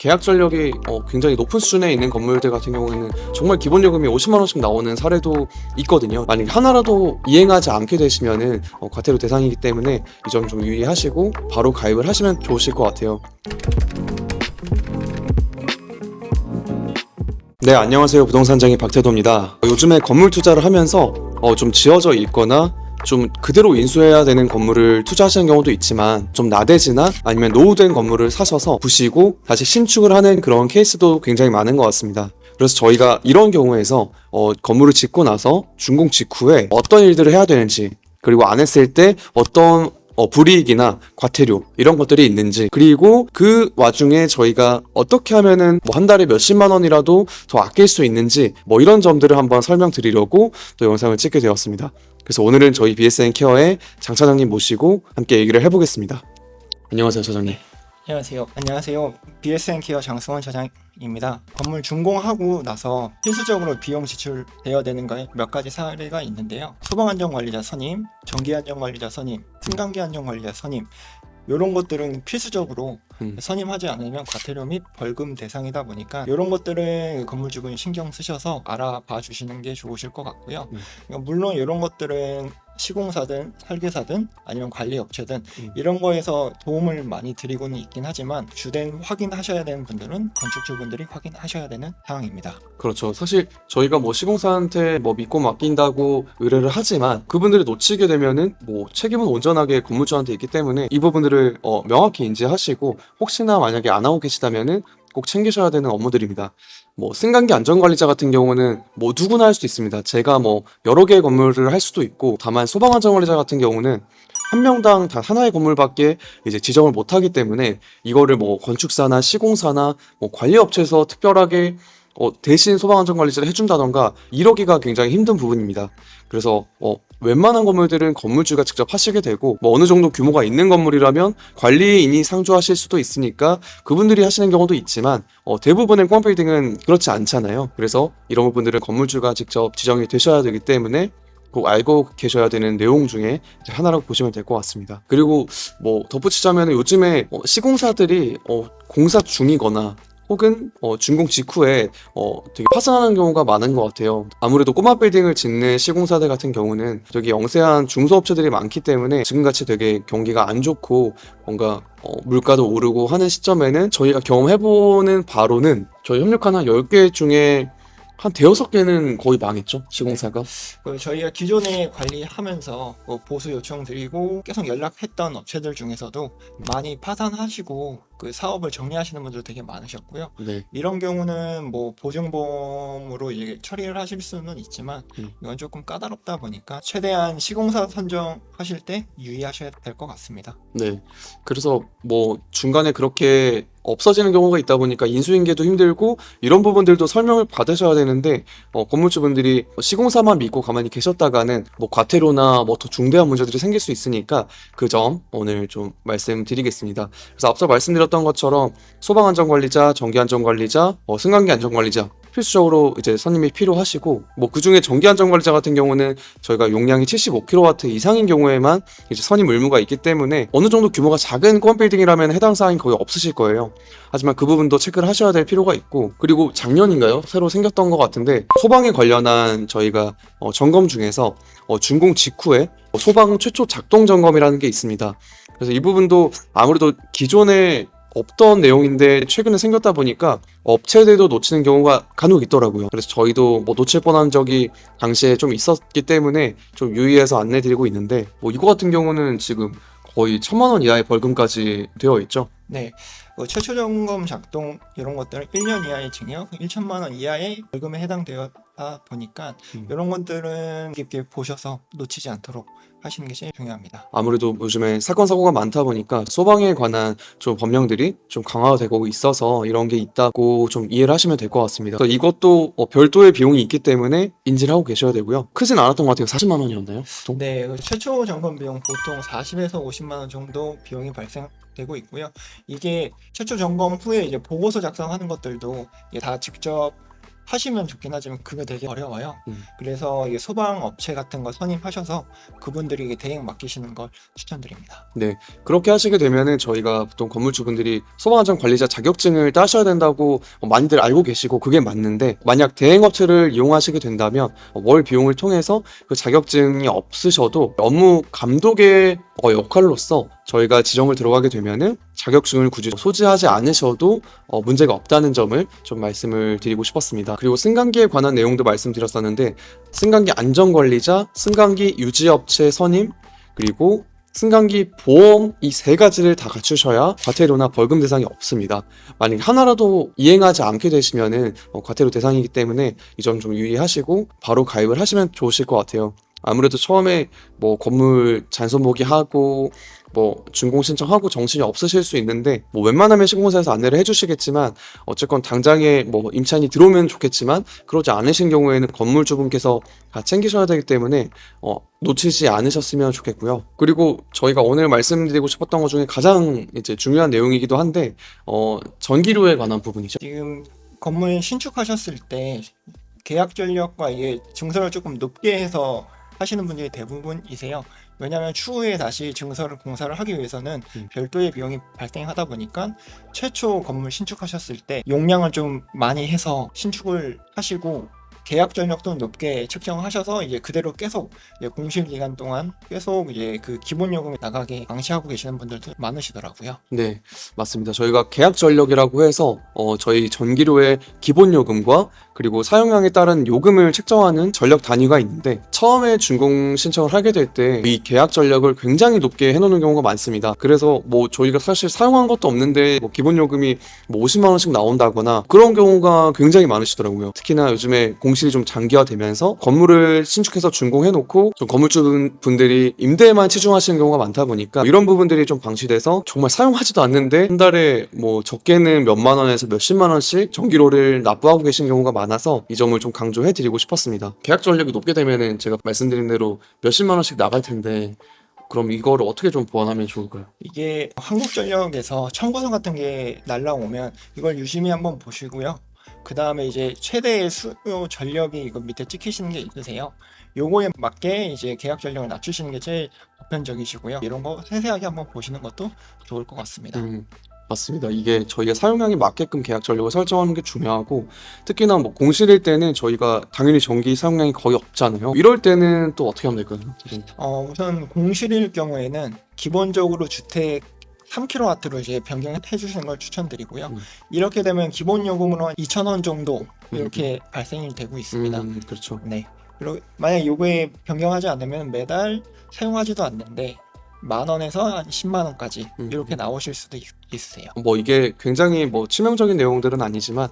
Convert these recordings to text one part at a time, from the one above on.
계약 전력이 어, 굉장히 높은 수준에 있는 건물들 같은 경우에는 정말 기본 요금이 50만 원씩 나오는 사례도 있거든요. 만약 하나라도 이행하지 않게 되시면은 어, 과태료 대상이기 때문에 이 점 좀 유의하시고 바로 가입을 하시면 좋으실 것 같아요. 네, 안녕하세요. 부동산장인 박태도입니다. 요즘에 건물 투자를 하면서 어, 좀 지어져 있거나 좀 그대로 인수해야 되는 건물을 투자하시는 경우도 있지만 좀 나대지나 아니면 노후된 건물을 사셔서 부시고 다시 신축을 하는 그런 케이스도 굉장히 많은 것 같습니다. 그래서 저희가 이런 경우에서 어, 건물을 짓고 나서 준공 직후에 어떤 일들을 해야 되는지 그리고 안 했을 때 어떤 어, 불이익이나 과태료 이런 것들이 있는지 그리고 그 와중에 저희가 어떻게 하면은 뭐 한 달에 몇십만 원이라도 더 아낄 수 있는지 뭐 이런 점들을 한번 설명드리려고 또 영상을 찍게 되었습니다. 그래서 오늘은 저희 BSN 케어의 장 차장님 모시고 함께 얘기를 해보겠습니다. 안녕하세요, 차장님. 안녕하세요. 안녕하세요. BSN 케어 장승원 차장입니다. 건물 준공하고 나서 필수적으로 비용 지출되어야 되는 거에 몇 가지 사례가 있는데요. 소방 안전 관리자 선임, 전기 안전 관리자 선임, 승강기 안전 관리자 선임 이런 것들은 필수적으로 음. 선임하지 않으면 과태료 및 벌금 대상이다 보니까 이런 것들은 건물주분 신경 쓰셔서 알아봐 주시는 게 좋으실 것 같고요. 음. 그러니까 물론 이런 것들은 시공사 든 설계사 든 아니면 관리 업체 든 음. 이런 거에서 도움을 많이 드리고는 있긴 하지만 주된 확인하셔야 되는 분들은 건축주분들이 확인하셔야 되는 상황입니다. 그렇죠. 사실 저희가 뭐 시공사한테 뭐 믿고 맡긴다고 의뢰를 하지만 그분들이 놓치게 되면은 뭐 책임은 온전하게 건물주한테 있기 때문에 이 부분들을 어, 명확히 인지하시고 혹시나 만약에 안 하고 계시다면은 꼭 챙기셔야 되는 업무들입니다. 뭐 승강기 안전관리자 같은 경우는 뭐 누구나 할 수도 있습니다. 제가 뭐 여러 개의 건물을 할 수도 있고 다만 소방 안전관리자 같은 경우는 한 명당 단 하나의 건물밖에 이제 지정을 못 하기 때문에 이거를 뭐 건축사나 시공사나 뭐 관리업체에서 특별하게 어, 대신 소방안전관리자를 해준다던가 이러기가 굉장히 힘든 부분입니다. 그래서 어, 웬만한 건물들은 건물주가 직접 하시게 되고 뭐 어느 정도 규모가 있는 건물이라면 관리인이 상주하실 수도 있으니까 그분들이 하시는 경우도 있지만 어, 대부분의 꽁빌딩은 그렇지 않잖아요. 그래서 이런 부분들은 건물주가 직접 지정이 되셔야 되기 때문에 꼭 알고 계셔야 되는 내용 중에 하나라고 보시면 될 것 같습니다. 그리고 뭐 덧붙이자면 요즘에 어, 시공사들이 어, 공사 중이거나 혹은 어, 준공 직후에 어, 되게 파산하는 경우가 많은 것 같아요. 아무래도 꼬마 빌딩을 짓는 시공사들 같은 경우는 되게 영세한 중소업체들이 많기 때문에 지금같이 되게 경기가 안 좋고 뭔가 어, 물가도 오르고 하는 시점에는 저희가 경험해보는 바로는 저희 협력한 한 10개 중에 한 대여섯 개는 거의 망했죠 시공사가 그 저희가 기존에 관리하면서 뭐 보수 요청 드리고 계속 연락했던 업체들 중에서도 많이 파산하시고 그 사업을 정리하시는 분들 되게 많으셨고요. 네 이런 경우는 뭐 보증보험으로 이제 처리를 하실 수는 있지만 음. 이건 조금 까다롭다 보니까 최대한 시공사 선정하실 때 유의하셔야 될 것 같습니다. 네. 그래서 뭐 중간에 그렇게 없어지는 경우가 있다 보니까 인수인계도 힘들고 이런 부분들도 설명을 받으셔야 되는데 어, 건물주분들이 시공사만 믿고 가만히 계셨다가는 뭐 과태료나 뭐 더 중대한 문제들이 생길 수 있으니까 그 점 오늘 좀 말씀드리겠습니다. 그래서 앞서 말씀드렸 던 것처럼 소방안전관리자, 전기안전관리자, 어, 승강기 안전관리자 필수적으로 이제 선임이 필요하시고 뭐 그중에 전기안전관리자 같은 경우는 저희가 용량이 75kW 이상인 경우에만 이제 선임 의무가 있기 때문에 어느 정도 규모가 작은 껌빌딩이라면 해당 사항이 거의 없으실 거예요. 하지만 그 부분도 체크를 하셔야 될 필요가 있고 그리고 작년인가요? 새로 생겼던 것 같은데 소방에 관련한 저희가 어, 점검 중에서 어, 준공 직후에 어, 소방 최초 작동 점검이라는 게 있습니다. 그래서 이 부분도 아무래도 기존에 없던 내용인데 최근에 생겼다 보니까 업체들도 놓치는 경우가 간혹 있더라고요. 그래서 저희도 뭐 놓칠 뻔한 적이 당시에 좀 있었기 때문에 좀 유의해서 안내 드리고 있는데 뭐 이거 같은 경우는 지금 거의 천만 원 이하의 벌금까지 되어 있죠. 네, 그 최초 점검 작동 이런 것들은 1년 이하의 징역, 1천만 원 이하의 벌금에 해당되었다 보니까 음. 이런 것들은 깊게 보셔서 놓치지 않도록 하시는 게 제일 중요합니다. 아무래도 요즘에 사건 사고가 많다 보니까 소방에 관한 좀 법령들이 좀 강화되고 있어서 이런 게 있다고 좀 이해를 하시면 될 것 같습니다. 그래서 이것도 어, 별도의 비용이 있기 때문에 인지를 하고 계셔야 되고요. 크진 않았던 것 같아요. 40만 원이었나요? 보통? 네, 그 최초 점검 비용 보통 40에서 50만 원 정도 비용이 발생 되고 있고요. 이게 최초 점검 후에 이제 보고서 작성하는 것들도 다 직접 하시면 좋긴 하지만 그게 되게 어려워요. 음. 그래서 이 소방 업체 같은 거 선임하셔서 그분들에게 대행 맡기시는 걸 추천드립니다. 그렇게 하시게 되면은 저희가 보통 건물주분들이 소방안전 관리자 자격증을 따셔야 된다고 어, 많이들 알고 계시고 그게 맞는데 만약 대행 업체를 이용하시게 된다면 어, 월 비용을 통해서 그 자격증이 없으셔도 업무 감독의 어, 역할로서 저희가 지정을 들어가게 되면은 자격증을 굳이 소지하지 않으셔도 어, 문제가 없다는 점을 좀 말씀을 드리고 싶었습니다. 그리고 승강기에 관한 내용도 말씀드렸었는데 승강기 안전관리자, 승강기 유지업체 선임, 그리고 승강기 보험 이 세 가지를 다 갖추셔야 과태료나 벌금 대상이 없습니다. 만약 하나라도 이행하지 않게 되시면은 어, 과태료 대상이기 때문에 이 점 좀 유의하시고 바로 가입을 하시면 좋으실 것 같아요. 아무래도 처음에 뭐 건물 잔손보기 하고 뭐 준공 신청하고 정신이 없으실 수 있는데 뭐 웬만하면 시공사에서 안내를 해주시겠지만 어쨌건 당장에 뭐 임차인이 들어오면 좋겠지만 그러지 않으신 경우에는 건물주분께서 다 챙기셔야 되기 때문에 어, 놓치지 않으셨으면 좋겠고요. 그리고 저희가 오늘 말씀드리고 싶었던 것 중에 가장 이제 중요한 내용이기도 한데 어, 전기료에 관한 부분이죠. 지금 건물 신축하셨을 때 계약 전력과 이게 증서를 조금 높게 해서 하시는 분들이 대부분이세요. 왜냐하면 추후에 다시 증서를 공사를 하기 위해서는 음. 별도의 비용이 발생하다 보니까 최초 건물 신축하셨을 때 용량을 좀 많이 해서 신축을 하시고 계약 전력도 높게 책정하셔서 이제 그대로 계속 이제 공실 기간 동안 계속 이제 그 기본 요금이 나가게 방치하고 계시는 분들도 많으시더라고요. 네, 맞습니다. 저희가 계약 전력이라고 해서 어, 저희 전기료의 기본 요금과 그리고 사용량에 따른 요금을 책정하는 전력 단위가 있는데 처음에 준공 신청을 하게 될 때 이 계약 전력을 굉장히 높게 해놓는 경우가 많습니다. 그래서 뭐 저희가 사실 사용한 것도 없는데 뭐 기본 요금이 뭐 50만 원씩 나온다거나 그런 경우가 굉장히 많으시더라고요. 특히나 요즘에 공 실이 좀 장기화되면서 건물을 신축해서 준공해놓고 좀 건물주 분들이 임대에만 치중하시는 경우가 많다 보니까 이런 부분들이 좀 방치돼서 정말 사용하지도 않는데 한 달에 뭐 적게는 몇만 원에서 몇십만 원씩 전기료를 납부하고 계신 경우가 많아서 이 점을 좀 강조해 드리고 싶었습니다. 계약 전력이 높게 되면은 제가 말씀드린 대로 몇십만 원씩 나갈 텐데 그럼 이거를 어떻게 좀 보완하면 좋을까요? 이게 한국전력에서 청구서 같은 게 날라오면 이걸 유심히 한번 보시고요. 그 다음에 이제 최대의 수요 전력이 이거 밑에 찍히시는 게 있으세요. 요거에 맞게 이제 계약 전력을 낮추시는 게 제일 보편적이시고요. 이런 거 세세하게 한번 보시는 것도 좋을 것 같습니다. 음, 맞습니다. 이게 저희가 사용량에 맞게끔 계약 전력을 설정하는 게 중요하고 특히나 뭐 공실일 때는 저희가 당연히 전기 사용량이 거의 없잖아요. 이럴 때는 또 어떻게 하면 될까요? 음. 어, 우선 공실일 경우에는 기본적으로 주택 3kW로 이제 변경해 주시는 걸 추천드리고요. 음. 이렇게 되면 기본 요금으로 한 2,000원 정도 이렇게 발생이 되고 있습니다. 음, 그렇죠. 네. 그리고 만약 요거에 변경하지 않으면 매달 사용하지도 않는데 만 원에서 한 10만 원까지 음. 이렇게 나오실 수도 있, 있으세요. 뭐 이게 굉장히 뭐 치명적인 내용들은 아니지만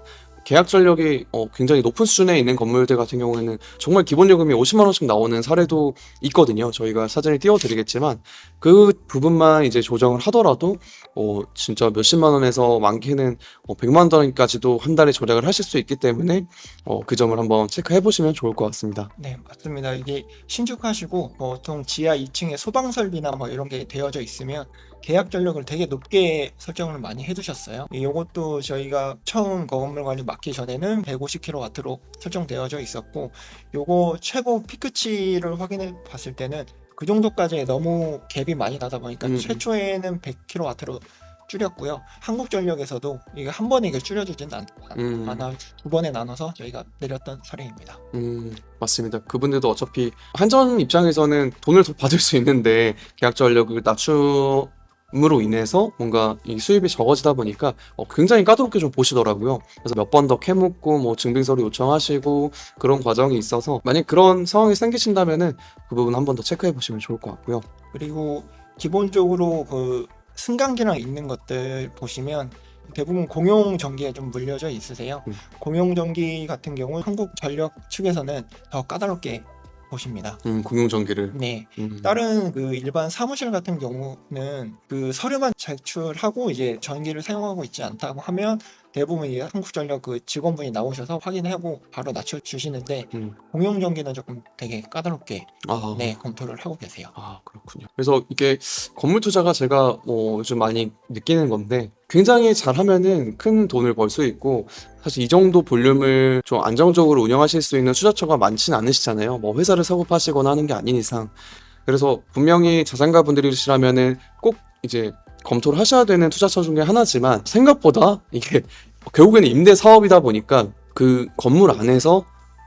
계약 전력이 어, 굉장히 높은 수준에 있는 건물들 같은 경우에는 정말 기본 요금이 50만 원씩 나오는 사례도 있거든요. 저희가 사진을 띄워드리겠지만 그 부분만 이제 조정을 하더라도 어, 진짜 몇십만 원에서 많게는 어, 100만 원까지도 한 달에 절약을 하실 수 있기 때문에 어, 그 점을 한번 체크해 보시면 좋을 것 같습니다. 네, 맞습니다. 이게 신축하시고 보통 지하 2층에 소방 설비나 뭐 이런 게 되어져 있으면 계약 전력을 되게 높게 설정을 많이 해두셨어요. 이것도 저희가 처음 건물 관리 맡기 전에는 150kW로 설정되어져 있었고, 요거 최고 피크치를 확인해 봤을 때는 그 정도까지 너무 갭이 많이 나다 보니까 음. 최초에는 100kW로 줄였고요. 한국전력에서도 이게 한 번에 이게 줄여주진 않, 음. 않아 두 번에 나눠서 저희가 내렸던 사례입니다. 음, 맞습니다. 그분들도 어차피 한전 입장에서는 돈을 더 받을 수 있는데 계약 전력을 낮춤 으로 인해서 뭔가 이 수입이 적어지다 보니까 어, 굉장히 까다롭게 좀 보시더라고요. 그래서 몇 번 더 캐묻고 뭐 증빙서류 요청하시고 그런 과정이 있어서 만약 그런 상황이 생기신다면은 그 부분 한 번 더 체크해 보시면 좋을 것 같고요. 그리고 기본적으로 그 승강기랑 있는 것들 보시면 대부분 공용 전기에 좀 물려져 있으세요. 음. 공용 전기 같은 경우 한국 전력 측에서는 더 까다롭게 보십니다. 음, 공용 전기를. 네. 음, 다른 그 일반 사무실 같은 경우는 그 서류만 제출하고 이제 전기를 사용하고 있지 않다고 하면 대부분 이제 한국전력 그 직원분이 나오셔서 확인하고 바로 낮춰 주시는데 음. 공용 전기는 조금 되게 까다롭게 아, 네 검토를 하고 계세요. 아, 그렇군요. 그래서 이게 건물 투자가 제가 뭐 요즘 많이 느끼는 건데 굉장히 잘하면은 큰 돈을 벌 수 있고 사실 이 정도 볼륨을 좀 안정적으로 운영하실 수 있는 투자처가 많지는 않으시잖아요. 뭐 회사를 사고 파시거나 하는 게 아닌 이상. 그래서 분명히 자산가 분들이시라면은 꼭 이제 검토를 하셔야 되는 투자처 중에 하나지만 생각보다 이게 결국에는 임대 사업이다 보니까 그 건물 안에서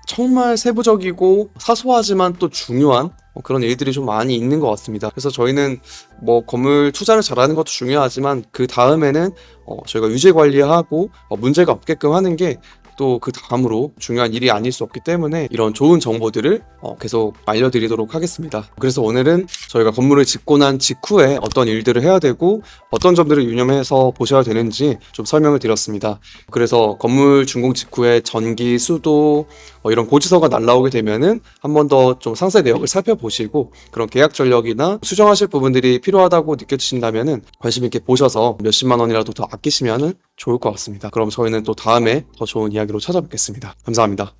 정말 세부적이고 사소하지만 또 중요한 뭐 그런 일들이 좀 많이 있는 것 같습니다. 그래서 저희는 뭐 건물 투자를 잘하는 것도 중요하지만 그 다음에는 어, 저희가 유지 관리하고 어, 문제가 없게끔 하는 게 또 그 다음으로 중요한 일이 아닐 수 없기 때문에 이런 좋은 정보들을 어, 계속 알려드리도록 하겠습니다. 그래서 오늘은 저희가 건물을 짓고 난 직후에 어떤 일들을 해야 되고 어떤 점들을 유념해서 보셔야 되는지 좀 설명을 드렸습니다. 그래서 건물 준공 직후에 전기, 수도 어, 이런 고지서가 날라오게 되면은 한 번 더 좀 상세 내역을 살펴보시고 그런 계약 전력이나 수정하실 부분들이 필요하다고 느껴지신다면은 관심 있게 보셔서 몇십만 원이라도 더 아끼시면은 좋을 것 같습니다. 그럼 저희는 또 다음에 더 좋은 이야기로 찾아뵙겠습니다. 감사합니다.